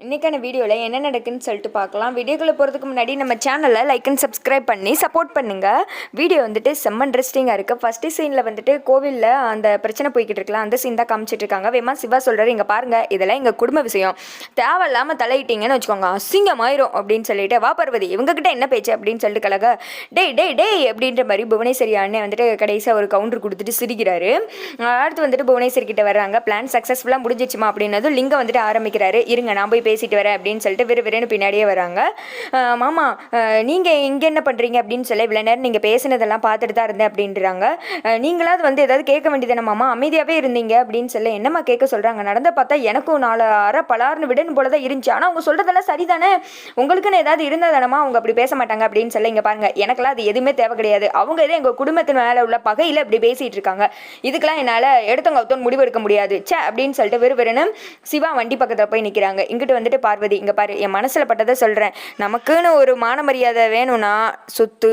இன்றைக்கான வீடியோவில் என்ன நடக்குன்னு சொல்லிட்டு பார்க்கலாம். வீடியோக்குள்ளே போகிறதுக்கு முன்னாடி நம்ம சேனலை லைக் அண்ட் சப்ஸ்கிரைப் பண்ணி சப்போர்ட் பண்ணுங்கள் வீடியோ வந்துட்டு செம்ம இன்ட்ரெஸ்டிங்காக இருக்குது ஃபஸ்ட்டு சீனில் வந்துட்டு கோவிலில் அந்த பிரச்சனை போய்கிட்டு இருக்கலாம். அந்த சீன் தான் காமிச்சிட்டு இருக்காங்க. வேமா சிவா சொல்கிறாரு இங்கே பாருங்கள் இதெல்லாம் எங்கள் குடும்ப விஷயம். தேவையில்லாமல் தலையிட்டீங்கன்னு வச்சுக்கோங்க. அசிங்கமாயிரும் அப்படின்னு சொல்லிட்டு வா பார்வதி இவங்ககிட்ட என்ன பேச்சு? அப்படின்னு சொல்லிட்டு கலக டேய் டேய் டேய் அப்படின்ற மாதிரி புவனேஸ்வரி அண்ணன் வந்துட்டு கடைசியாக ஒரு கவுண்டர் கொடுத்துட்டு சிரிக்கிறாரு. அடுத்து வந்துட்டு புவனேஸ்வரி கிட்ட வர்றாங்க. பிளான் சக்ஸஸ்ஃபுல்லாக முடிஞ்சிச்சுமா? அப்படின்னதும் லிங்கம் வந்துட்டு ஆரம்பிக்கிறாரு. இருங்க நான் போய் பேசிட்டு வரேன் அப்படின்னு சொல்லிட்டு விறு விறுன்னு பின்னாடியே வராங்க. மாமா நீங்கள் இங்கே என்ன பண்ணுறீங்க அப்படின்னு சொல்லி இவ்வளோ நேரம் நீங்கள் பேசினதெல்லாம் பார்த்துட்டு தான் இருந்தேன் அப்படின்றாங்க. நீங்களாவது வந்து ஏதாவது கேட்க வேண்டியதானே மாமா? அமைதியாகவே இருந்தீங்க அப்படின்னு சொல்லி என்னம்மா கேட்க சொல்கிறாங்க நடந்த பார்த்தா எனக்கும் நாலு அரை பலார்னு விடணும் போல தான் இருந்துச்சு. ஆனால் அவங்க சொல்கிறதெல்லாம் சரிதானே? உங்களுக்குன்னு ஏதாவது இருந்தாதானமா அவங்க அப்படி பேச மாட்டாங்க அப்படின்னு சொல்லி இங்கே பாருங்க. எனக்கெல்லாம் அது எதுவுமே தேவை கிடையாது. அவங்க ஏதோ எங்கள் குடும்பத்தின் மேலே உள்ள பகையில் அப்படி பேசிகிட்டு இருக்காங்க. இதுக்கெல்லாம் என்னால் எடுத்தவங்க ஒருத்தன் முடிவு எடுக்க முடியாது. சே அப்படின்னு சொல்லிட்டு வெறு வெறும் சிவா வண்டி பக்கத்தில் போய் நிற்கிறாங்க இங்கிட்டு வந்துட்டு பார்வதி இங்கே பாரு என் மனசில் பட்டதை சொல்கிறேன் நமக்குன்னு ஒரு மான மரியாதை வேணும்னா சொத்து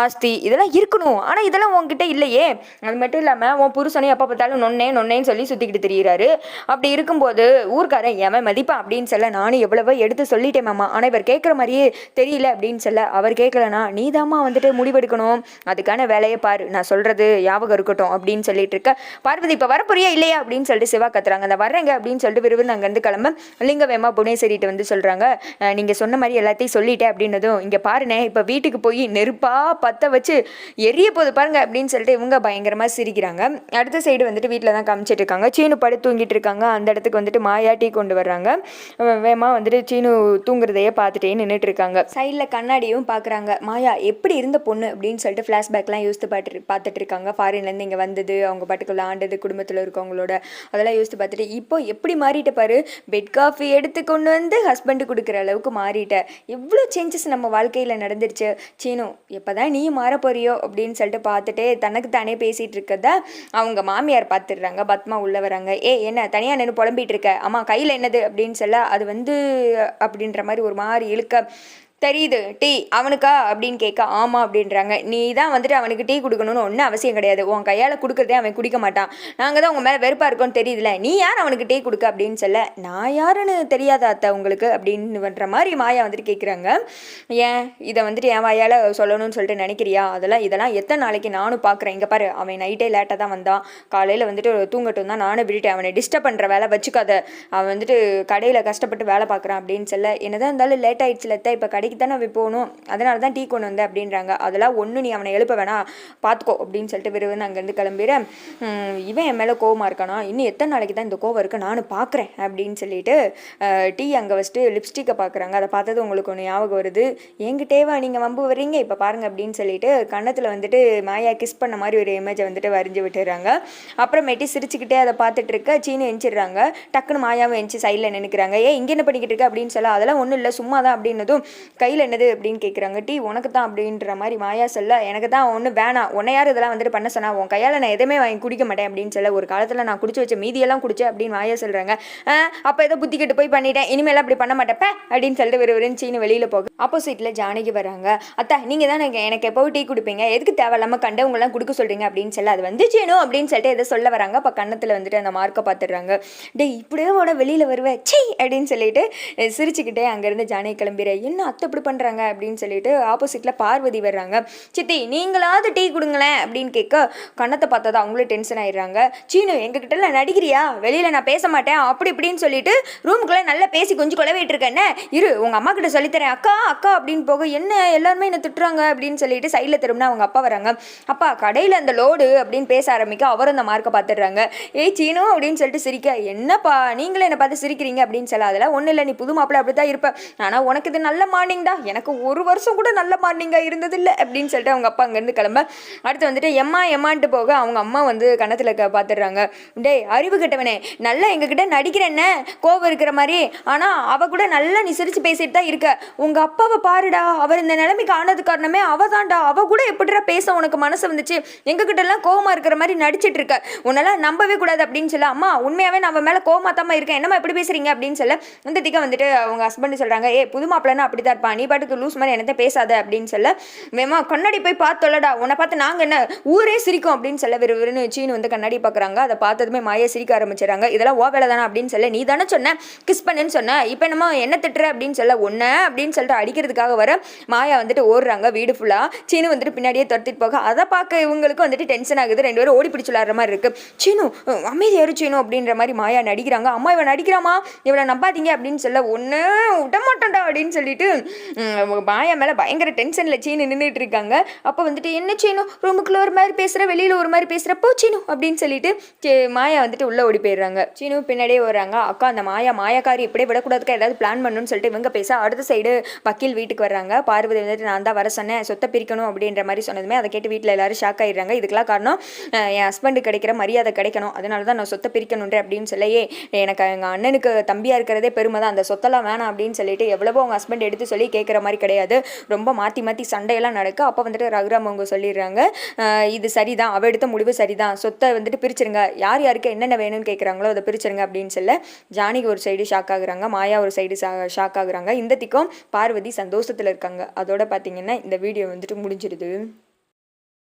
ஆஸ்தி இதெல்லாம் இருக்கணும். ஆனால் இதெல்லாம் உங்ககிட்ட இல்லையே. அது மட்டும் இல்லாமல் உன் புருஷனையும் எப்போ பார்த்தாலும் நொன்னே நொன்னேன்னு சொல்லி சுற்றிக்கிட்டு தெரிகிறாரு அப்படி இருக்கும்போது ஊர்க்காரன் எவன் மதிப்பான் அப்படின்னு சொல்ல நானும் எவ்வளவோ எடுத்து சொல்லிட்டேன் மாமா. ஆனால் இவர் கேட்குற மாதிரியே தெரியல அப்படின்னு சொல்ல அவர் கேட்கலனா நீ வந்துட்டு முடிவெடுக்கணும். அதுக்கான வேலையை பாரு. நான் சொல்கிறது ஞாபகம் இருக்கட்டும் அப்படின்னு சொல்லிட்டு இருக்க. பார்வதி இப்போ வரப்போறியா இல்லையா? அப்படின்னு சொல்லிட்டு சிவா கத்துறாங்க. அந்த வர்றேங்க அப்படின்னு சொல்லிட்டு விறுவிறு அங்கேருந்து கிளம்ப லிங்கவேமா புவனேஸ்வரிகிட்ட வந்து சொல்கிறாங்க நீங்கள் சொன்ன மாதிரி எல்லாத்தையும் சொல்லிட்டேன் அப்படின்னதும் இங்கே பாருண்ணே இப்போ வீட்டுக்கு போய் நெருப்பாக பற்ற வச்சு எரிய போது பாருங்க அப்படின்னு சொல்லிட்டு இவங்க பயங்கரமாக சிரிக்கிறாங்க. அடுத்த சைடு வந்துட்டு வீட்டில் தான் காமிச்சிட்டு இருக்காங்க. சீனு படு தூங்கிட்டு இருக்காங்க. அந்த இடத்துக்கு வந்துட்டு மாயா டீ கொண்டு வர்றாங்க. வேமா வந்துட்டு சீனு தூங்குறதையே பார்த்துட்டே நின்றுட்டு இருக்காங்க. சைடில் கண்ணாடியும் பார்க்குறாங்க மாயா எப்படி இருந்த பொண்ணு? அப்படின்னு சொல்லிட்டு ஃப்ளாஷ்பேக்லாம் யோசித்து பார்த்துட்டு பார்த்துட்டு இருக்காங்க. ஃபாரின்லேருந்து இங்கே வந்தது அவங்க பாட்டுக்குள்ள ஆண்டது குடும்பத்தில் இருக்கவங்களோட அதெல்லாம் யோசித்து பார்த்துட்டு இப்போ எப்படி மாறிட்ட பாரு? பெட் காஃபி எடுத்து கொண்டு வந்து ஹஸ்பண்டு கொடுக்குற அளவுக்கு மாறிட்ட. எவ்வளோ சேஞ்சஸ் நம்ம வாழ்க்கையில் நடந்துருச்சு. சீனு எப்போ தான் நீ மாற போறியோ அப்படின்னு சொல்லிட்டு பார்த்துட்டே தனக்கு தானே பேசிகிட்டு இருக்கத அவங்க மாமியார் பார்த்துடுறாங்க. பத்மா உள்ளே வராங்க. ஏ என்ன தனியாக நின்று புலம்பிகிட்டு இருக்க? அம்மா கையில் என்னது? அப்படின்னு சொல்ல அது வந்து அப்படின்ற மாதிரி ஒரு மாதிரி இழுக்க தெரியுது டீ அவனுக்கா? அப்படின்னு கேட்க ஆமாம் அப்படின்றாங்க. நீ தான் வந்துட்டு அவனுக்கு டீ கொடுக்கணும்னு ஒன்றும் அவசியம் கிடையாது. உன் கையால் கொடுக்குறதே அவன் குடிக்க மாட்டான். நாங்கள் தான் உங்கள் மேலே வெறுப்பாக இருக்கோன்னு தெரியுதுல நீ யார் அவனுக்கு டீ கொடுக்க அப்படின்னு சொல்ல நான் யாருன்னு தெரியாத அத்தை உங்களுக்கு? அப்படின்னு பண்ணுற மாதிரி மாயா வந்துட்டு கேட்குறாங்க ஏன்? இதை வந்துட்டு என் வாயால் சொல்லணும்னு சொல்லிட்டு நினைக்கிறியா? அதெல்லாம் இதெல்லாம் எத்தனை நாளைக்கு நானும் பார்க்குறேன் இங்கே பாரு அவன் நைட்டே லேட்டாக தான் வந்தான். காலையில் வந்துட்டு தூங்கட்டும் தான் நானும் விட்டுட்டேன். அவனை டிஸ்டர்ப் பண்ணுற வேலை வச்சுக்காத. அவன் வந்துட்டு கடையில் கஷ்டப்பட்டு வேலை பார்க்குறான் அப்படின்னு சொல்ல என்னதான் இருந்தாலும் லேட் ஆயிடுச்சுல இப்போ இப்போ கடைக்கு தானே அவன் போகணும். அதனால தான் டீ கொண்டு வந்தேன் அப்படின்றாங்க. அதெல்லாம் ஒன்றும் நீ அவனை எழுப்ப வேணாம். பார்த்துக்கோ அப்படின்னு சொல்லிட்டு விரும்புன்னு அங்கேருந்து கிளம்பிட இவன் என் மேலே கோவமாக இருக்கானா? இன்னும் எத்தனை நாளைக்கு தான் இந்த கோவம் இருக்கு? நானும் பார்க்குறேன் அப்படின்னு சொல்லிட்டு டீ அங்கே வச்சுட்டு லிப்ஸ்டிக்கை பார்க்குறாங்க அதை பார்த்தது உங்களுக்கு ஒன்று ஞாபகம் வருது. எங்கிட்டேவா நீங்கள் வம்பு வர்றீங்க? இப்போ பாருங்க அப்படின்னு சொல்லிட்டு கன்னத்தில் வந்துட்டு மாயா கிஸ் பண்ண மாதிரி ஒரு இமேஜை வந்துட்டு வரைஞ்சி விட்டுறாங்க. அப்புறமேட்டி சிரிச்சுக்கிட்டே அதை பார்த்துட்டு இருக்க சீனு எஞ்சிடுறாங்க டக்குன்னு மாயாவும் எஞ்சி சைடில் நினைக்கிறாங்க ஏ இங்கே என்ன பண்ணிக்கிட்டு இருக்க அப்படின்னு சொல்ல அதெல்லாம் ஒன்றும் இல்லை சும்மா தான் அப்படின்னதும் கையில் என்னது அப்படின்னு கேட்குறாங்க டீ உனக்கு தான் அப்படின்ற மாதிரி மாயா சொல்ல எனக்கு தான் ஒன்று வேணாம். உன்னை யார் இதெல்லாம் வந்துட்டு பண்ண சொன்னா உன் கையால் நான் எதுவுமே வாங்கி குடிக்க மாட்டேன் அப்படின்னு சொல்ல ஒரு காலத்தில் நான் குடிச்சு வச்ச மீதியெல்லாம் குடிச்சேன் அப்படின்னு மாயா சொல்கிறாங்க அப்போ ஏதோ புத்தி கெட்டு போய் பண்ணிட்டேன் இனிமேல் அப்படி பண்ண மாட்டேப்பே அப்படின்னு சொல்லிட்டு வெறு வெறும் சீனு வெளியில் போக. ஆப்போசிட்டில் ஜானகி வராங்க. அத்தா நீங்கள் தான் எனக்கு எனக்கு எப்போ டீ கொடுப்பீங்க எதுக்கு தேவையில்லாமல் கண்டவங்களாம் கொடுக்க சொல்கிறீங்க அப்படின்னு சொல்ல அது வந்து அப்படின்னு சொல்லிட்டு எதை சொல்ல வராங்க. அப்போ கன்னத்தில் வந்துட்டு அந்த மார்க்கை பார்த்துடுறாங்க டேய் இப்படியே உட வெளியில் வருவேன் சீ அப்படின்னு சொல்லிட்டு சிரிச்சுக்கிட்டே அங்கேருந்து ஜானகி கிளம்பிடுறேன் என்ன அத்தை இப்படி பண்ணுறாங்க அப்படின்னு சொல்லிட்டு ஆப்போசிட்டில் பார்வதி வர்றாங்க. சித்தி நீங்களாவது டீ கொடுங்களேன் அப்படின்னு கேட்க கண்ணத்தை பார்த்ததா அவங்களும் டென்ஷன் ஆயிடுறாங்க. சீனு எங்ககிட்ட நடிக்கிறியா? வெளியில் நான் பேச மாட்டேன். அப்படி இப்படின்னு சொல்லிட்டு ரூமுக்குள்ளே நல்லா பேசி கொஞ்சம் குழவிட்டு இருக்கேன் இரு உங்கள் அம்மா கிட்ட சொல்லித்தரேன். அக்கா அக்கா அப்படின்னு போக என்ன எல்லாருமே என்ன திட்டுறாங்க அப்படின்னு சொல்லிட்டு சைடில் திரும்பினா அவங்க அப்பா வராங்க. அப்பா கடையில் அந்த லோடு அப்படின்னு பேச ஆரம்பிக்க அவரும் அந்த மார்க்கை பார்த்துடுறாங்க. ஏய் சீனு அப்படின்னு சொல்லிட்டு சிரிக்க என்னப்பா நீங்களே என்னை பார்த்து சிரிக்கிறீங்க? அப்படின்னு சொல்ல அதெல்லாம் ஒன்றும் இல்லை. நீ புது மாப்பிள்ளை அப்படி தான் இருப்ப. ஆனால் உனக்கு இது நல்ல மார்னிங் மார்னிங்டா எனக்கு ஒரு வருஷம் கூட நல்ல மார்னிங்காக இருந்ததில்லை அப்படின்னு சொல்லிட்டு அவங்க அப்பா அங்கேருந்து கிளம்ப. அடுத்து வந்துட்டு எம்மா எம்மான்ட்டு போக அவங்க அம்மா வந்து கணத்தில் க பார்த்துடுறாங்க டேய் அறிவு கெட்டவனே நல்லா எங்ககிட்ட நடிக்கிறேன்ன? கோவம் இருக்கிற மாதிரி. ஆனால் அவ கூட நல்லா நீ பேசிட்டு தான் இருக்க. உங்கள் அப்பாவை பாருடா. அவர் இந்த நிலைமைக்கு ஆனது காரணமே அவள் தான்டா அவ கூட எப்படிடா பேச உனக்கு மனசு வந்துச்சு? எங்ககிட்டலாம் கோவமாக இருக்கிற மாதிரி நடிச்சிட்டு இருக்க. உன்னெல்லாம் நம்பவே கூடாது அப்படின்னு சொல்ல அம்மா உண்மையாகவே நம்ம மேலே கோவமா இருக்கேன். என்னம்மா எப்படி பேசுகிறீங்க அப்படின்னு சொல்ல இந்த திக்க வந்துட்டு அவங்க ஹஸ்பண்ட் சொல்கிறாங்க ஏ புது மாப்பிள்ளனா அப்படி தான் இருப்பான். இருப்பா நீ பாட்டுக்கு லூஸ் மாதிரி என்னத்த பேசாத அப்படின்னு சொல்ல வேமா கண்ணாடி போய் பார்த்தோல்லடா உன்னை பார்த்து நாங்கள் என்ன ஊரே சிரிக்கும் அப்படின்னு சொல்ல விறுவிறுன்னு சீனு வந்து கண்ணாடி பார்க்குறாங்க அதை பார்த்ததுமே மாயா சிரிக்க ஆரம்பிச்சிடறாங்க. இதெல்லாம் ஓ வேலை தானே? அப்படின்னு சொல்ல நீ தானே சொன்ன கிஸ் பண்ணுன்னு சொன்ன இப்போ என்னமோ என்ன திட்டுற? அப்படின்னு சொல்ல ஒன்று அப்படின்னு சொல்லிட்டு அடிக்கிறதுக்காக வர மாயா வந்துட்டு ஓடுறாங்க வீடு ஃபுல்லாக சீனு வந்துட்டு பின்னாடியே துரத்திட்டு போக அதை பார்க்க இவங்களுக்கு வந்துட்டு டென்ஷன் ஆகுது. ரெண்டு பேரும் ஓடி பிடிச்சி விளாட்ற மாதிரி இருக்கு. சீனு அமைதியாரு சீனு அப்படின்ற மாதிரி மாயா நடிக்கிறாங்க. அம்மா இவன் நடிக்கிறாமா இவளை நம்பாதீங்க அப்படின்னு சொல்ல ஒன்று விட மாட்டேன்டா அப்படின்னு சொல்லிட்டு மாயா மேலே பயங்கர டென்ஷனில் சீனு நின்றுட்டு இருக்காங்க. அப்போ வந்துட்டு என்ன சீனு? ரூமுக்குள்ளே ஒரு மாதிரி பேசுகிற வெளியில் ஒரு மாதிரி பேசுகிற போ சீனு அப்படின்னு சொல்லிட்டு சே- மாயா வந்துட்டு உள்ளே ஓடி போயிடுறாங்க. சீனு பின்னாடியே வர்றாங்க அக்கா அந்த மாயா மாயாக்காரி இப்படியே விடக்கூடாதுக்கா? ஏதாவது பிளான் பண்ணணும்னு சொல்லிட்டு இவங்க பேச அடுத்த சைடு வக்கீல் வீட்டுக்கு வர்றாங்க. பார்வதி வந்துட்டு நான் தான் வர சொன்னேன். சொத்தை பிரிக்கணும் அப்படின்ற மாதிரி சொன்னதுமே அதை கேட்டு வீட்டில் எல்லாரும் ஷாக் ஆகிடுறாங்க இதுக்கெல்லாம் காரணம் என் ஹஸ்பண்டு கிடைக்கிற மரியாதை கிடைக்கணும். அதனால தான் நான் சொத்தை பிரிக்கணுன்ற அப்படின்னு சொல்லையே எனக்கு எங்கள் அண்ணனுக்கு தம்பியாக இருக்கிறதே பெருமை தான். அந்த சொத்தெல்லாம் வேணாம் அப்படின்னு சொல்லிட்டு எவ்வளவோ அவங்க ஹஸ்பண்ட் எடுத்து சொல்லி கேட்குற மாதிரி கிடையாது. ரொம்ப மாற்றி மாற்றி சண்டையெல்லாம் நடக்கு. அப்போ வந்துட்டு ரகுராம் அவங்க சொல்லிடுறாங்க இது சரிதான். அவ எடுத்த முடிவு சரிதான். சொத்தை வந்துட்டு பிரிச்சிருங்க. யார் யாருக்கு என்னென்ன வேணும்னு கேட்குறாங்களோ அதை பிரிச்சிருங்க அப்படின்னு சொல்ல ஜானிக்கு ஒரு சைடு ஷாக் ஆகுறாங்க. மாயா ஒரு சைடு ஷாக் ஆகுறாங்க. இந்த திக்கம் பார்வதி சந்தோஷத்தில் இருக்காங்க. அதோட பார்த்தீங்கன்னா இந்த வீடியோ வந்துட்டு முடிஞ்சிருது.